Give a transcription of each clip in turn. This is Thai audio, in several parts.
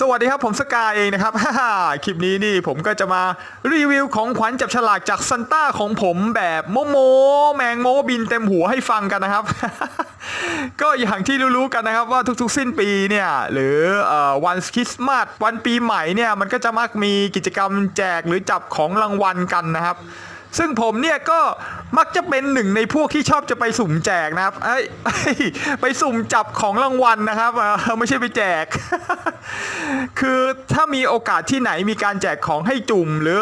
สวัสดีครับผมสกายเองนะครับคลิปนี้นี่ผมก็จะมารีวิวของขวัญจับฉลากจากซันต้าของผมแบบโมโมแมงโมบินเต็มหัวให้ฟังกันนะครับ ก็อย่างที่รู้ๆกันนะครับว่าทุกๆ สิ้นปีเนี่ยหรือวันคริสต์มาสวันปีใหม่เนี่ยมันก็จะมักมีกิจกรรมแจกหรือจับของรางวัลกันนะครับ ซึ่งผมเนี่ยก็มักจะเป็นหนึ่งในพวกที่ชอบจะไปสุ่มแจกนะครับเอ้ไปสุ่มจับของรางวัลนะครับไม่ใช่ไปแจก คือถ้ามีโอกาสที่ไหนมีการแจกของให้จุ่ม หรือ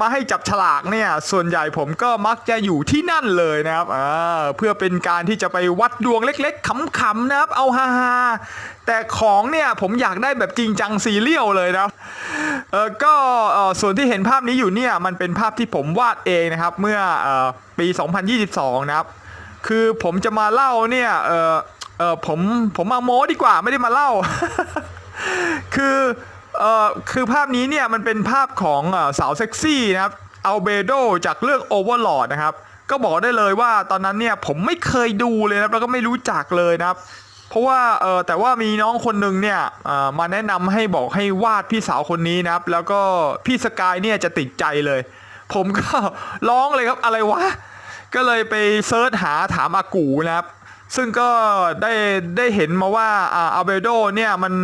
มาให้จับฉลากเนี่ย ส่วนใหญ่ผมก็มักจะอยู่ที่นั่นเลยนะครับเพื่อเป็นการที่จะไปวัดดวงเล็ก ๆขำๆนะครับ เอาฮาๆแต่ของเนี่ยผมอยากได้แบบจริงจังซีเรียลเลยนะ เออก็เออส่วนที่เห็นภาพนี้อยู่เนี่ยมันเป็นภาพที่ผมวาดเองนะครับเมื่อเออปี 2022 นะครับ คือผมจะมาเล่าเนี่ยเออเออผมผมมาโม้ดีกว่าไม่ได้มาเล่า คือเออคือภาพนี้เนี่ยมันเป็นภาพของอสาวเซ็กซี่นะครับอัลเบโดจากเรื่อง Overlord นะครับ ก็บอกได้เลยว่าตอนนั้นเนี่ยผมไม่เคยดูเลยนะแล้วก็ไม่รู้จักเลยนะครับ เพราะว่าเออแต่ว่ามีน้องคนหนึ่งเนี่ยมาแนะนำให้บอกให้วาดพี่สาวคนนี้นะครับ แล้วก็พี่สกายเนี่ยจะติดใจเลย ผมก็ร้องเลยครับอะไรวะ ก็เลยไปเซิร์ชหาถามอากูนะครับ ซึ่งก็ได้ได้เห็นมาว่าอาเบโดเนี่ยมัน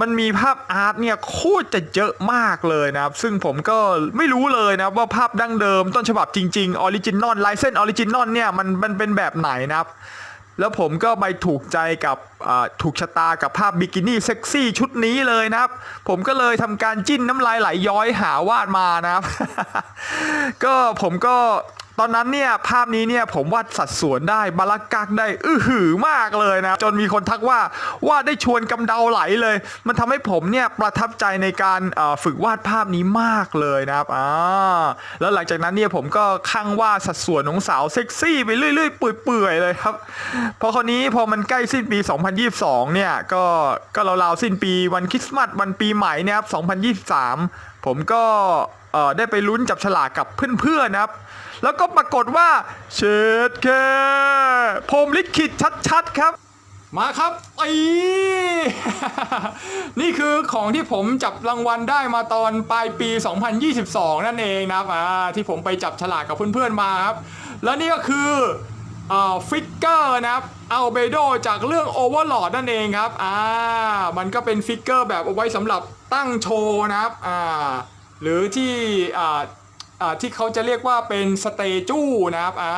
มันมีภาพอาร์ตเนี่ยโคตรจะเยอะมากเลยนะครับ ซึ่งผมก็ไม่รู้เลยนะว่าภาพดั้งเดิมต้นฉบับจริงๆออริจินอลลายเส้นออริจินอลเนี่ยมันมันเป็นแบบไหนนะครับ แล้วผมก็ไปถูกใจกับถูกชะตากับภาพบิกินี่เซ็กซี่ชุดนี้เลยนะครับ ผมก็เลยทำการจิ้นน้ำลายไหลย้อยหาวาดมานะครับ ก็ผมก็ ตอนนั้นเนี่ยภาพนี้เนี่ยผมวาดสัดส่วนได้บาลักกักได้อื้อหือมากเลยนะจนมีคนทักว่าวาดได้ชวนกำเดาไหลเลย มันทำให้ผมเนี่ยประทับใจในการฝึกวาดภาพนี้มากเลยนะครับอ่าแล้วหลังจากนั้นเนี่ยผมก็ข้างวาดสัดส่วนของสาวเซ็กซี่ไปเรื่อยๆเปื่อยๆเลยครับพอคนนี้พอมันใกล้สิ้นปี 2022 เนี่ยก็ก็ราวๆสิ้นปีวันคริสต์มาสวันปีใหม่นี่ยครับ2023 ผมก็ได้ไปลุ้นจับฉลากกับเพื่อนๆนะครับแล้วก็ปรากฏว่าเชิดแค่พรมลิขิตชัดๆครับ มาครับไอ้นี่คือของที่ผมจับรางวัลได้มาตอนปลายปี 2022 นั่นเองนะครับที่ผมไปจับฉลากกับเพื่อนๆมาครับ แล้วนี่ก็คือฟิกเกอร์นะครับอัลเบโดจากเรื่อง Overlord นั่นเองครับอ่ามันก็เป็นฟิกเกอร์แบบเอาไว้สำหรับตั้งโชว์นะครับอ่าหรือที่อ่า ที่เขาจะเรียกว่าเป็นสเตจูนะครับอ่า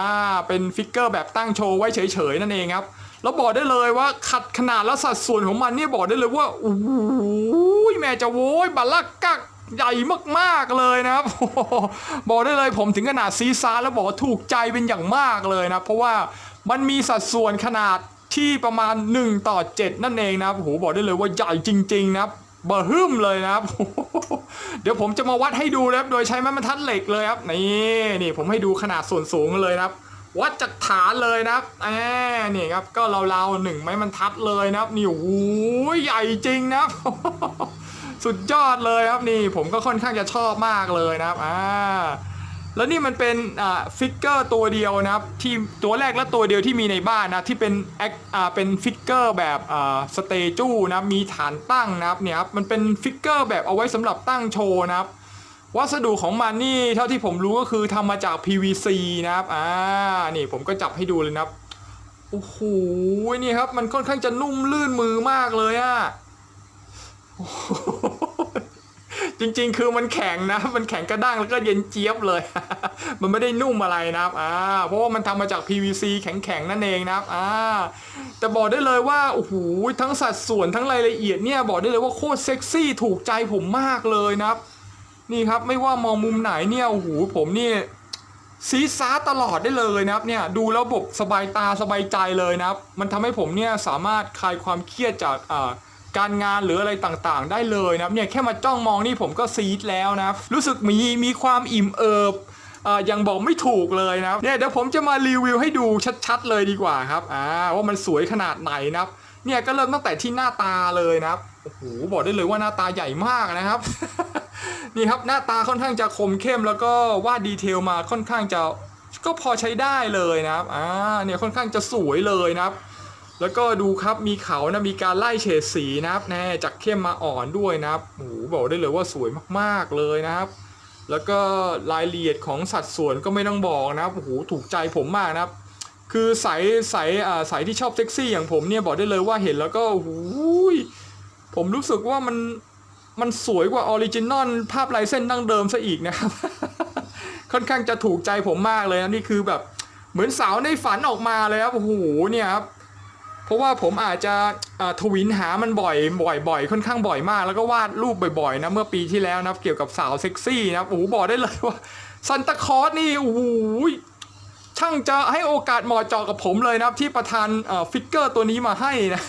เป็นฟิกเกอร์แบบตั้งโชว์ไว้เฉยๆนั่นเองครับแล้วบอกได้เลยว่าขัดขนาดและสัดส่วนของมันเนี่ยบอกได้เลยว่าโอ้โหแม่จะโว้ยบัลลักกักใหญ่มากๆเลยนะครับบอกได้เลยผมถึงขนาดซีซาร์แล้วบอกว่าถูกใจเป็นอย่างมากเลยนะเพราะว่ามันมีสัดส่วนขนาดที่ประมาณ 1 ต่อ 7 นั่นเองนะครับโอ้โหบอกได้เลยว่าใหญ่จริง ๆ นะครับ บอร์ฮึมเลยนะครับ เดี๋ยวผมจะมาวัดให้ดูนะครับ โดยใช้ไม้บรรทัดเหล็กเลยครับ นี่นี่ผมให้ดูขนาดส่วนสูงเลยนะครับ วัดจากฐานเลยนะครับแหมนี่ครับ ก็ราวๆหนึ่งไม้บรรทัดเลยนะครับ นี่โอ้โหใหญ่จริงนะครับ สุดยอดเลยครับนี่ ผมก็ค่อนข้างจะชอบมากเลยนะครับ อ่า แล้วนี่มันเป็นอ่าฟิกเกอร์ตัวเดียวนะครับที่ตัวแรกและตัวเดียวที่มีในบ้านนะที่เป็นแอคอ่าเป็นฟิกเกอร์แบบอ่าสเตจูนะมีฐานตั้งนะครับเนี่ยครับมันเป็นฟิกเกอร์แบบเอาไว้สำหรับตั้งโชว์นะครับวัสดุของมันนี่เท่าที่ผมรู้ก็คือทำมาจาก PVC นะครับอ่านี่ผมก็จับให้ดูเลยนะครับโอ้โหนี่ครับมันค่อนข้างจะนุ่มลื่นมือมากเลยอะโอ้โห จริง ๆ คือมันแข็งนะ มันแข็งกระด้างแล้วก็เย็นเจี๊ยบเลย มันไม่ได้นุ่มอะไรนะครับอ่าเพราะว่ามันทำมาจาก PVC แข็งๆนั่นเองนะครับอ่าแต่บอกได้เลยว่าโอ้โหทั้งสัดส่วนทั้งรายละเอียดเนี่ยบอกได้เลยว่าโคตรเซ็กซี่ถูกใจผมมากเลยนะครับ นี่ครับไม่ว่ามองมุมไหนเนี่ยโอ้โหผมนี่ซีดซาตลอดได้เลยนะครับเนี่ยดูแล้วบบสบายตาสบายใจเลยนะครับ มันทำให้ผมเนี่ยสามารถคลายความเครียดจากอ่า การงานหรืออะไรต่างๆ ได้เลยนะครับเนี่ยแค่มาจ้องมองนี่ผมก็ซีดแล้วนะรู้สึกมีมีความอิ่มเอิบอ่ายังบอกไม่ถูกเลยนะครับเนี่ยเดี๋ยวผมจะมารีวิวให้ดูชัดๆเลยดีกว่าครับอ่าว่ามันสวยขนาดไหนนะครับเนี่ยก็เริ่มตั้งแต่ที่หน้าตาเลยนะครับโอ้โหบอกได้เลยว่าหน้าตาใหญ่มากนะครับ นี่ครับหน้าตาค่อนข้างจะคมเข้มแล้วก็วาดดีเทลมาค่อนข้างจะก็พอใช้ได้เลยนะครับอ่าเนี่ยค่อนข้างจะสวยเลยนะครับ แล้วก็ดูครับมีเขานะมีการไล่เฉดสีนะครับแน่จากเข้มมาอ่อนด้วยนะครับโอ้โหบอกได้เลยว่าสวยมากๆเลยนะครับ แล้วก็รายละเอียดของสัดส่วนก็ไม่ต้องบอกนะครับโอ้โหถูกใจผมมากนะครับ คือใสใสอ่าใสที่ชอบเซ็กซี่อย่างผมเนี่ยบอกได้เลยว่าเห็นแล้วก็โอ้โหยผมรู้สึกว่ามันมันสวยกว่าออริจินอลภาพลายเส้นดั้งเดิมซะอีกนะครับ ค่อนข้างจะถูกใจผมมากเลยนะนี่คือแบบเหมือนสาวในฝันออกมาเลยครับโอ้โหเนี่ยครับ เพราะว่าผมอาจจะทวินหามันบ่อยบ่อยบ่อยค่อนข้างบ่อยมาก แล้วก็วาดรูปบ่อยๆนะเมื่อปีที่แล้วนะเกี่ยวกับสาวเซ็กซี่นะโอ้โหบอกได้เลยว่าซันตาคอสนี่โอ้โหช่างจะให้โอกาสหมาะเจาะกับผมเลยนะครับที่ประทานฟิกเกอร์ตัวนี้มาให้นะ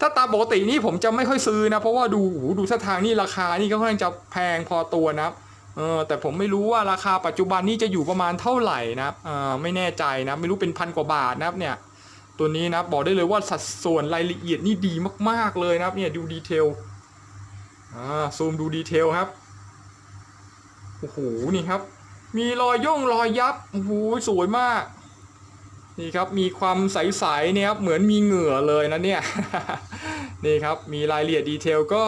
ถ้าตามปกตินี่ผมจะไม่ค่อยซื้อนะ เพราะว่าดูโอ้ดูท่าทางนี่ราคานี่ก็ค่อนข้างจะแพงพอตัวนะครับเออแต่ผมไม่รู้ว่าราคาปัจจุบันนี่จะอยู่ประมาณเท่าไหร่นะครับเออไม่แน่ใจนะ ไม่รู้เป็นพันกว่าบาทนะครับเนี่ย ตัวนี้นะบอกได้เลยว่าสัดส่วนรายละเอียดนี่ดีมากๆเลยนะครับเนี่ยดูดีเทลอ่าซูมดูดีเทลครับโอ้โหนี่ครับ มีรอยย่งรอยยับโอ้โหสวยมาก นี่ครับมีความใสๆเนี่ยครับเหมือนมีเหงื่อเลยนะเนี่ยนี่ครับมีรายละเอียดดีเทลก็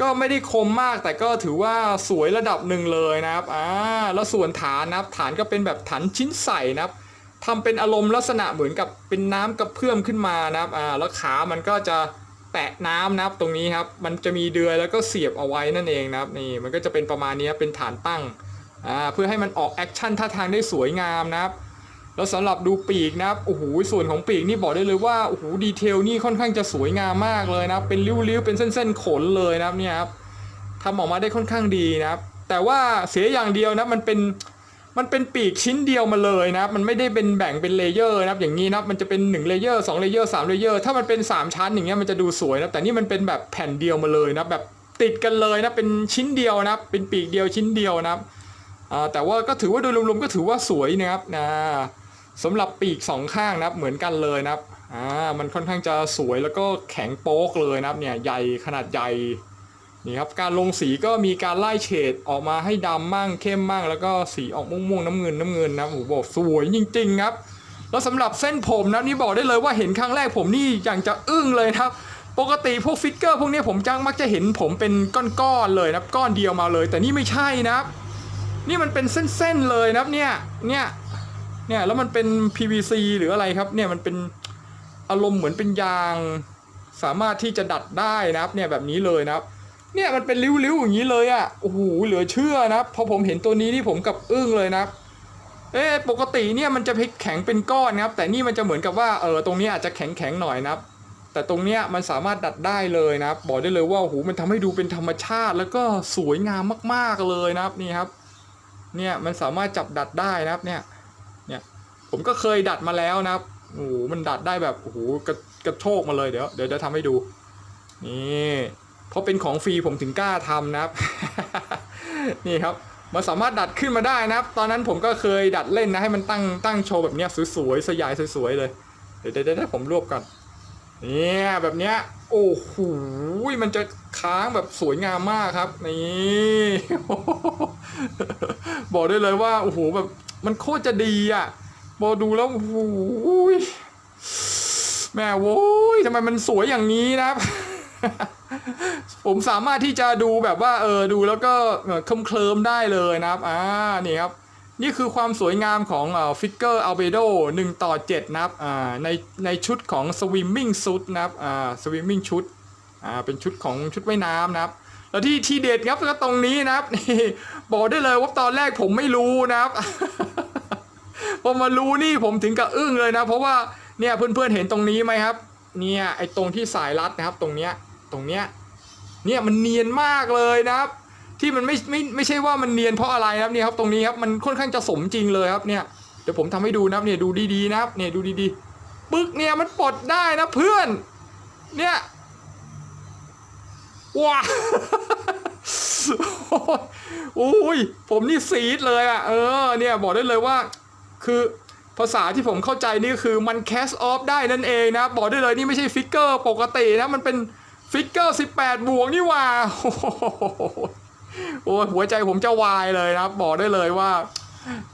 ก็ไม่ได้คมมากแต่ก็ถือว่าสวยระดับหนึ่งเลยนะครับอ่าแล้วส่วนฐานนะครับฐานก็เป็นแบบฐานชิ้นใสนะครับ ทำเป็นอารมณ์ลักษณะเหมือนกับเป็นน้ำกระเพื่อมขึ้นมานะครับอ่าแล้วขามันก็จะแตะน้ำนะครับตรงนี้ครับมันจะมีเดือยแล้วก็เสียบเอาไว้นั่นเองนะครับนี่มันก็จะเป็นประมาณนี้เป็นฐานตั้งอ่าเพื่อให้มันออกแอคชั่นท่าทางได้สวยงามนะครับแล้วสำหรับดูปีกนะครับโอ้โหส่วนของปีกนี่บอกได้เลยว่าโอ้โหดีเทลนี่ค่อนข้างจะสวยงามมากเลยนะครับเป็นริ้วๆเป็นเส้นๆขนเลยนะครับเนี่ยครับทำออกมาได้ค่อนข้างดีนะครับแต่ว่าเสียอย่างเดียวนะมันเป็น มันเป็นปีกชิ้นเดียวมาเลยนะครับ มันไม่ได้เป็นแบ่งเป็นเลเยอร์นะครับ อย่างนี้นะครับ มันจะเป็น1เลเยอร์2เลเยอร์3เลเยอร์ถ้ามันเป็น 3 ชั้นอย่างเงี้ยมันจะดูสวยนะ แต่นี่มันเป็นแบบแผ่นเดียวมาเลยนะแบบติดกันเลยนะ เป็นชิ้นเดียวนะ เป็นปีกเดียวชิ้นเดียวนะครับอ่าแต่ว่าก็ถือว่าโดยรวมๆก็ถือว่าสวยนะครับนะสำหรับปีกสองข้างนะครับ เหมือนกันเลยนะครับ อ่า มันค่อนข้างจะสวยแล้วก็แข็งโป๊กเลยนะครับ เนี่ย ใหญ่ขนาดใหญ่ นี่ครับการลงสีก็มีการไล่เฉดออกมาให้ดำมั่งเข้มมั่ง แล้วก็สีออกม่วงๆน้ำเงินน้ำเงินนะโอ้โหบอกสวยจริง ๆ ครับ แล้วสำหรับเส้นผมนะนี่บอกได้เลยว่าเห็นครั้งแรกผมนี่อย่างจะอึ้งเลยนะครับ ปกติพวกฟิกเกอร์พวกนี้ผมจังมักจะเห็นผมเป็นก้อนๆเลยนะก้อนเดียวมาเลย แต่นี่ไม่ใช่นะครับ นี่มันเป็นเส้นๆเลยนะครับเนี่ยเนี่ยเนี่ยแล้วมันเป็น PVC หรืออะไรครับเนี่ยมันเป็นอารมณ์เหมือนเป็นยาง สามารถที่จะดัดได้นะครับเนี่ยแบบนี้เลยนะครับ เนี่ยมันเป็นริ้วๆอย่างนี้เลยอะ่ะโอ้โหเหลือเชื่อนะพอผมเห็นตัวนี้นี่ผมกับอึ้งเลยนะเอ๊ะปกติเนี่ยมันจะแข็งเป็นก้อนนะครับ แต่นี่มันจะเหมือนกับว่าเออตรงนี้อาจจะแข็งแข็งๆหน่อยนะครับ แต่ตรงเนี้ยมันสามารถดัดได้เลยนะครับบอกได้เลยว่าโอ้โหมันทำให้ดูเป็นธรรมชาติ แล้วก็สวยงามมากๆเลยนะครับนี่ครับ เนี่ยมันสามารถจับดัดได้นะครับเนี่ยเนี่ยผมก็เคยดัดมาแล้วนะครับโอ้โหมันดัดได้แบบโอ้โหกระกระโชกมาเลยเดี๋ยวเดี๋ยวจะทำให้ดูนี่ เพราะเป็นของฟรีผมถึงกล้าทำนะครับ นี่ครับมันสามารถดัดขึ้นมาได้นะครับ ตอนนั้นผมก็เคยดัดเล่นนะให้มันตั้งตั้งโชว์แบบเนี้ยสวยๆสยายสวยๆเลยเดี๋ยวเดี๋ยวเดี๋ยวผมรวบก่อนเนี่ยแบบเนี้ยโอ้โหมันจะค้างแบบสวยงามมากครับ นี่บอกได้เลยว่าโอ้โหแบบมันโคตรจะดีอะบอดูแล้วโอ้โหแม่โว้ยทำไมมันสวยอย่างนี้นะครับ ผมสามารถที่จะดูแบบว่าเออดูแล้วก็เอ่อคลิมเคลิมได้เลยนะครับอ่านี่ครับนี่คือความสวยงามของฟิกเกอร์อัลเบโด1ต่อ7นะครับอ่าในในชุดของ swimming suit นะครับอ่า swimming ชุดอ่าเป็นชุดของชุดว่ายน้ำนะครับ แล้วที่ที่เด็ดครับก็ตรงนี้นะครับนี่บอกได้เลยว่าตอนแรกผมไม่รู้นะครับพอมารู้นี่ผมถึงกับอึ้งเลยนะ เพราะว่าเนี่ยเพื่อนๆเห็นตรงนี้ไหมครับ เนี่ยไอ้ตรงที่สายรัดนะครับตรงเนี้ย ตรงเนี้ยเนี่ยมันเนียนมากเลยนะครับ ที่มันไม่ไม่ไม่ใช่ว่ามันเนียนเพราะอะไรนะครับเนี่ยครับตรงนี้ครับมันค่อนข้างจะสมจริงเลยครับเนี่ยเดี๋ยวผมทำให้ดูนะครับเนี่ยดูดีๆนะครับเนี่ยดูดีๆปึ๊กเนี่ยมันปลดได้นะเพื่อน เนี่ยว้าโอ้ยผมนี่ซีดเลยอะเออเนี่ยบอกได้เลยว่าคือภาษาที่ผมเข้าใจนี่คือมันแคสออฟได้นั่นเองนะบอกได้เลยนี่ไม่ใช่ฟิกเกอร์ปกตินะมันเป็น ฟิกเกอร์ 18 บวกนี่ว่า โอ้โหโอ้ยหัวใจผมจะวายเลยนะครับ บอกได้เลยว่า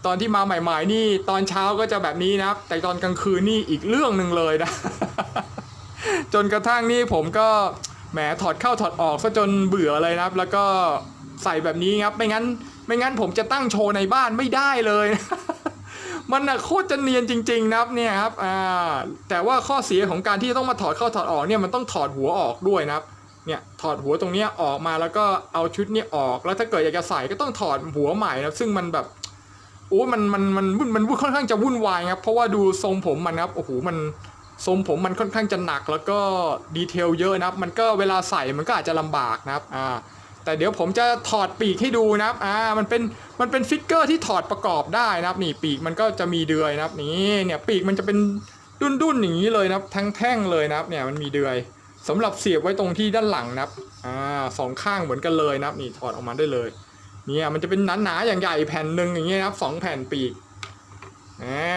ตอนที่มาใหม่ ๆ นี่ตอนเช้าก็จะแบบนี้นะครับ แต่ตอนกลางคืนนี่อีกเรื่องหนึ่งเลยนะ จนกระทั่งนี่ผมก็แหมถอดเข้าถอดออกซะจนเบื่อเลยนะครับ แล้วก็ใส่แบบนี้ครับ ไม่งั้น ไม่งั้นผมจะตั้งโชว์ในบ้านไม่ได้เลย มันน่ะโคตรจะเนียนจริง ๆ นะครับเนี่ยครับอ่าแต่ว่าข้อเสียของการที่ต้องมาถอดเข้าถอดออกเนี่ยมันต้องถอดหัวออกด้วยนะครับเนี่ยถอดหัวตรงนี้ออกมาแล้วก็เอาชุดเนี้ยออกแล้วถ้าเกิดอยากจะใส่ก็ต้องถอดหัวใหม่นะครับซึ่งมันแบบโอ้มันมันมันวุ่นมันค่อนข้างจะวุ่นวายครับเพราะว่าดูทรงผมมันครับโอ้โหมันทรงผมมันค่อนข้างจะหนักแล้วก็ดีเทลเยอะนะครับ มันก็เวลาใส่มันก็อาจจะลำบากนะครับอ่า แต่เดี๋ยวผมจะถอดปีกให้ดูนะครับอ่ามันเป็นมันเป็นฟิกเกอร์ที่ถอดประกอบได้นะครับนี่ปีกมันก็จะมีเดือยนะครับนี่เนี่ยปีกมันจะเป็นดุนๆอย่างนี้เลยนะครับแท่งเลยนะครับเนี่ยมันมีเดือยสำหรับเสียบไว้ตรงที่ด้านหลังนะครับอ่าสองข้างเหมือนกันเลยนะครับนี่ถอดออกมาได้เลยเนี่ยมันจะเป็นหนาๆอย่างใหญ่แผ่นหนึ่งอย่างเงี้ยนะครับสองแผ่นปีก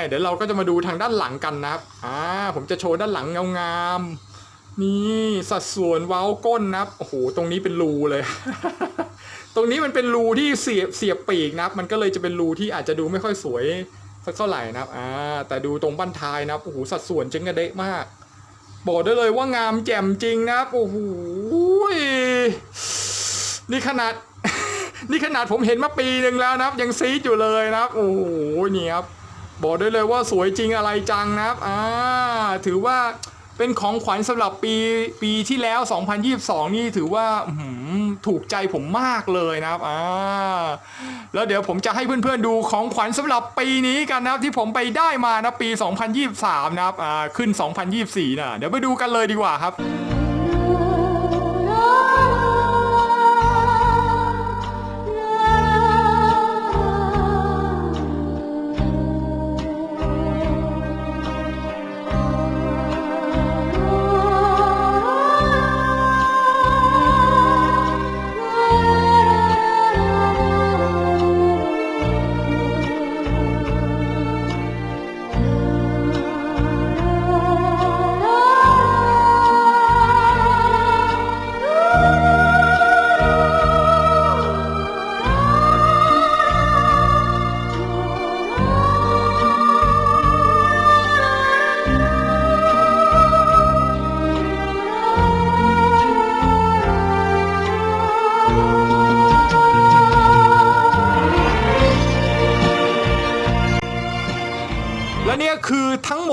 เดี๋ยวเราก็จะมาดูทางด้านหลังกันนะครับอ่าผมจะโชว์ด้านหลังเงางาม นี่สัดส่วนเว้าก้นนะครับโอ้โหตรงนี้เป็นรูเลย ตรงนี้มันเป็นรูที่เสียบเสียบปีกนะครับ มันก็เลยจะเป็นรูที่อาจจะดูไม่ค่อยสวยสักเท่าไหร่นะครับอ่าแต่ดูตรงบั้นท้ายนะครับโอ้โหสัดส่วนเจ๊งกระเดะมาก บอกได้เลยว่างามแจ่มจริงนะครับโอ้โหนี่ขนาด นี่ขนาดผมเห็นมาปีหนึ่งแล้วนะครับ ยังซีดอยู่เลยนะครับโอ้โหนี่ครับบอกได้เลยว่าสวยจริงอะไรจังนะครับอ่าถือว่า เป็นของขวัญสำหรับปีปีที่แล้ว 2022 นี่ถือว่าถูกใจผมมากเลยนะครับอ่าแล้วเดี๋ยวผมจะให้เพื่อนๆดูของขวัญสำหรับปีนี้กันนะครับที่ผมไปได้มานะปี 2023 นะครับอ่าขึ้น 2024นะเดี๋ยวไปดูกันเลยดีกว่าครับ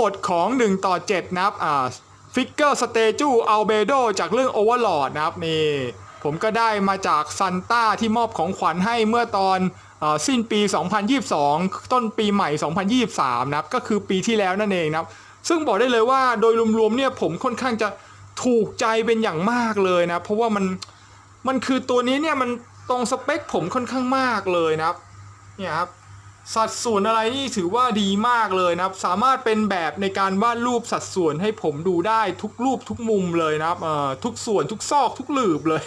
คือทั้งหมดของ 1 ต่อ 7 นะครับอ่าฟิกเกอร์สเตจูอัลเบโดจากเรื่อง Overlord นะครับนี่ผมก็ได้มาจากซันต้าที่มอบของขวัญให้เมื่อตอนอาสิ้นปี 2022 ต้นปีใหม่ 2023 นะครับ ก็คือปีที่แล้วนั่นเองนะครับ ซึ่งบอกได้เลยว่าโดยรวมๆเนี่ยผมค่อนข้างจะถูกใจเป็นอย่างมากเลยนะ เพราะว่ามันมันคือตัวนี้เนี่ยมันตรงสเปคผมค่อนข้างมากเลยนะครับ เนี่ยครับ สัดส่วนอะไรนี่ถือว่าดีมากเลยนะครับ สามารถเป็นแบบในการวาดรูปสัดส่วนให้ผมดูได้ทุกรูปทุกมุมเลยนะครับเอ่อทุกส่วนทุกซอกทุกหลืบเลย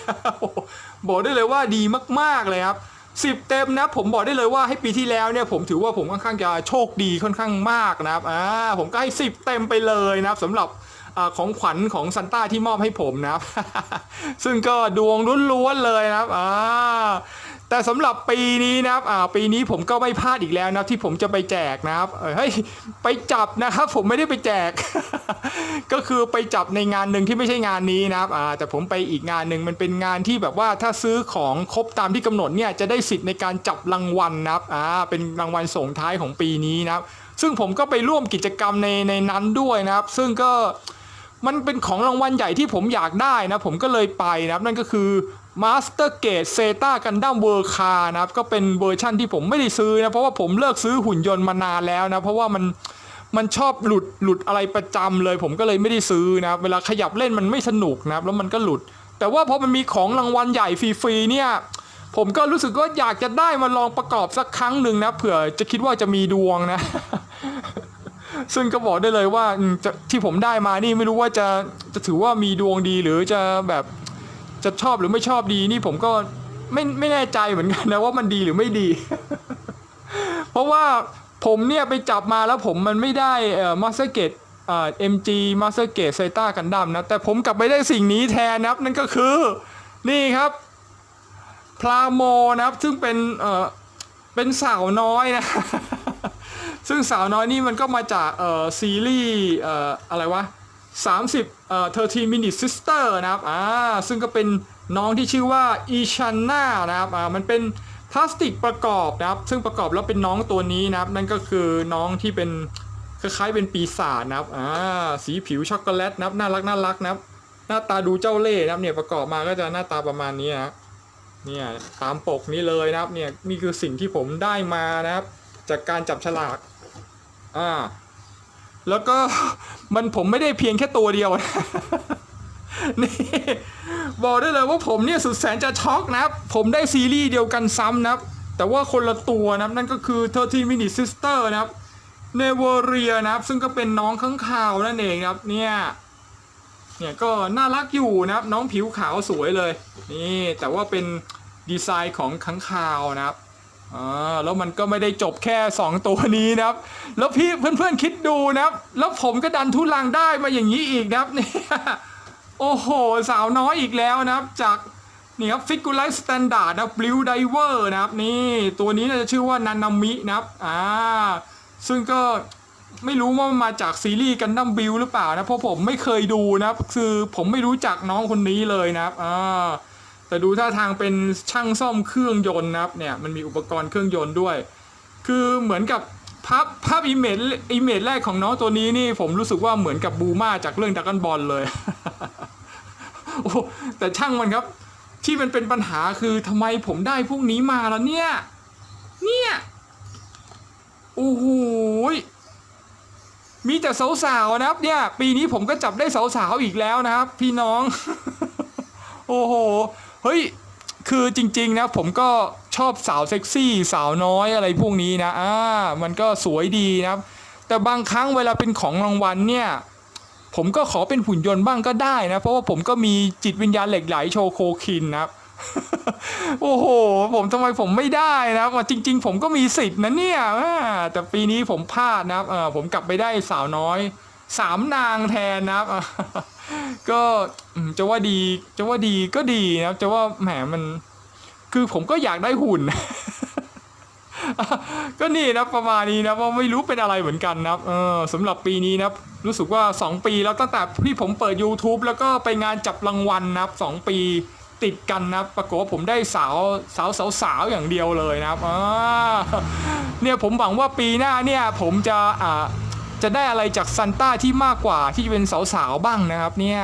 บอกได้เลยว่าดีมากๆเลยครับสิบเต็มนะผมบอกได้เลยว่าให้ปีที่แล้วเนี่ยผมถือว่าผมค่อนข้างจะโชคดีค่อนข้างมากนะครับอ่าผมก็ให้สิบเต็มไปเลยนะครับสำหรับอของขวัญของซันต้าที่มอบให้ผมนะครับ ซึ่งก็ดวงล้วนๆเลยนะครับอ่า แต่สำหรับปีนี้นะครับอ่าปีนี้ผมก็ไม่พลาดอีกแล้วนะที่ผมจะไปแจกนะครับเออเฮ้ยไปจับนะครับผมไม่ได้ไปแจก ก็คือไปจับในงานหนึ่งที่ไม่ใช่งานนี้นะครับอ่าแต่ผมไปอีกงานหนึ่งมันเป็นงานที่แบบว่าถ้าซื้อของครบตามที่กำหนดเนี่ยจะได้สิทธิ์ในการจับรางวัลนะครับอ่าเป็นรางวัลส่งท้ายของปีนี้นะครับ ซึ่งผมก็ไปร่วมกิจกรรมในในนั้นด้วยนะครับ ซึ่งก็มันเป็นของรางวัลใหญ่ที่ผมอยากได้นะ ผมก็เลยไปนะครับ นั่นก็คือ Master Gate Zeta Gundam World Car นะครับ ก็เป็นเวอร์ชั่นที่ผมไม่ได้ซื้อนะ เพราะว่าผมเลิกซื้อหุ่นยนต์มานานแล้วนะ เพราะว่ามันมันชอบหลุดหลุดอะไรประจำเลย ผมก็เลยไม่ได้ซื้อนะเวลาขยับเล่นมันไม่สนุกนะครับ แล้วมันก็หลุด แต่ว่าพอมันมีของรางวัลใหญ่ฟรีๆเนี่ยผมก็รู้สึกว่าอยากจะได้มาลองประกอบสักครั้งหนึ่งนะเผื่อจะคิดว่าจะมีดวงนะ ซึ่งก็บอกได้เลยว่าที่ผมได้มานี่ไม่รู้ว่าจะจะถือว่ามีดวงดีหรือจะแบบ จะชอบหรือไม่ชอบดีนี่ผมก็ไม่ไม่แน่ใจเหมือนกันนะว่ามันดีหรือไม่ดี เพราะว่าผมเนี่ยไปจับมาแล้วผมมันไม่ได้เอ่อมาสเตเกตเอ่อ MG Master Gate Zeta Gundam นะ แต่ผมกลับไปได้สิ่งนี้แทนนะครับ นั่นก็คือนี่ครับพลาโมนะครับ ซึ่งเป็นเอ่อเป็นสาวน้อยนะ ซึ่งสาวน้อยนี่มันก็มาจากเอ่อซีรีส์เอ่ออะไรวะ 30เอ่อ13 minute sister นะครับอ่าซึ่งก็เป็นน้องที่ชื่อว่าอีชันนานะครับอ่ามันเป็นพลาสติกประกอบนะครับ ซึ่งประกอบแล้วเป็นน้องตัวนี้นะครับ นั่นก็คือน้องที่เป็นคล้ายๆเป็นปีศาจนะครับอ่าสีผิวช็อกโกแลตนะครับน่ารักน่ารักนะครับ หน้าตาดูเจ้าเล่ห์นะครับเนี่ยประกอบมาก็จะหน้าตาประมาณนี้นะเนี่ยตามปกนี้เลยนะครับเนี่ยนี่คือสิ่งที่ผมได้มานะครับ จากการจับฉลากอ่า แล้วก็มันผมไม่ได้เพียงแค่ตัวเดียวนะนี่บอกได้เลยว่าผมเนี่ยสุดแสนจะช็อกนะครับ ผมได้ซีรีส์เดียวกันซ้ำนะครับ แต่ว่าคนละตัวนะครับ นั่นก็คือ 13 Minute Sister นะครับเนเวอเรียนะครับ ซึ่งก็เป็นน้องข้างข่าวนั่นเองครับ เนี่ยเนี่ยก็น่ารักอยู่นะครับ น้องผิวขาวสวยเลย นี่แต่ว่าเป็นดีไซน์ของข้างข่าวนะครับ อ่าแล้วมันก็ไม่ได้จบแค่ 2 ตัวนี้นะครับ แล้วพี่เพื่อนๆคิดดูนะครับ แล้วผมก็ดันทุลังได้มาอย่างนี้อีกนะครับเนี่ยโอ้โห สาวน้อยอีกแล้วนะครับ จากนี่ครับฟิกูไลท์สแตนดาร์ดนะบลิวไดเวอร์นะครับ นี่ตัวนี้น่าจะชื่อว่านานามินะครับอ่าซึ่งก็ไม่รู้ว่ามาจากซีรีส์กันดั้มบิลหรือเปล่านะ เพราะผมไม่เคยดูนะครับ คือผมไม่รู้จักน้องคนนี้เลยนะครับอ่า แต่ดูท่าทางเป็นช่างซ่อมเครื่องยนต์นะครับเนี่ยมันมีอุปกรณ์เครื่องยนต์ด้วย คือเหมือนกับภาพภาพอิเมจอิเมจแรกของน้องตัวนี้นี่ผมรู้สึกว่าเหมือนกับบูมาจากเรื่องดักกันบอลเลย โอ้แต่ช่างมันครับ ที่มันเป็นปัญหาคือทำไมผมได้พวกนี้มาแล้วเนี่ย เนี่ยโอ้โหยมีแต่สาวๆนะครับ เนี่ย ปีนี้ผมก็จับได้สาวๆอีกแล้วนะครับ พี่น้อง โอ้โห เฮ้ยคือจริงๆนะผมก็ชอบสาวเซ็กซี่สาวน้อยอะไรพวกนี้นะอ่ามันก็สวยดีนะครับ แต่บางครั้งเวลาเป็นของรางวัลเนี่ยผมก็ขอเป็นหุ่นยนต์บ้างก็ได้นะ เพราะว่าผมก็มีจิตวิญญาณเหล็กไหลโชโคคินนะครับ โอ้โห ผมทำไมผมไม่ได้นะครับจริง ๆ ผมก็มีสิทธิ์นะเนี่ยแต่ปีนี้ผมพลาดนะครับเออผมกลับไปได้สาวน้อยสามนางแทนนะครับ ก็จะว่าดีจะว่าดีก็ดีนะครับจะว่าแหมมัน คือผมก็อยากได้หุ่น ก็นี่นะประมาณนี้นะว่าไม่รู้เป็นอะไรเหมือนกันนะครับเออสำหรับปีนี้นะครับ รู้สึกว่า 2 ปีแล้วตั้งแต่ที่ผมเปิด YouTube แล้วก็ไปงานจับรางวัลนะครับ2ปีติดกันนะปรากฏว่าผมได้สาวสาวสาวสาวอย่างเดียวเลยนะครับเนี่ยผมหวังว่าปีหน้าเนี่ยผมจะอ่า จะได้อะไรจากซันต้าที่มากกว่าที่จะเป็นสาวๆบ้างนะครับเนี่ย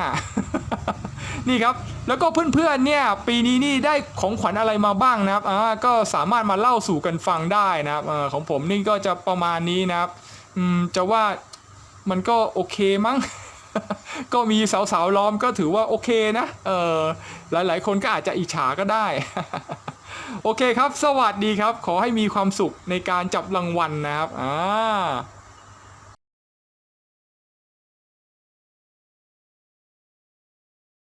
นี่ครับแล้วก็เพื่อนๆเนี่ยปีนี้นี่ได้ของขวัญอะไรมาบ้างนะครับอ่าก็สามารถมาเล่าสู่กันฟังได้นะครับอของผมนี่ก็จะประมาณนี้นะครับอืมจะว่ามันก็โอเคมั้งก็มีสาวๆล้อมก็ถือว่าโอเคนะเออหลายๆ คนก็อาจจะอิจฉาก็ได้ โอเคครับ สวัสดีครับ ขอให้มีความสุขในการจับรางวัลนะครับอ่า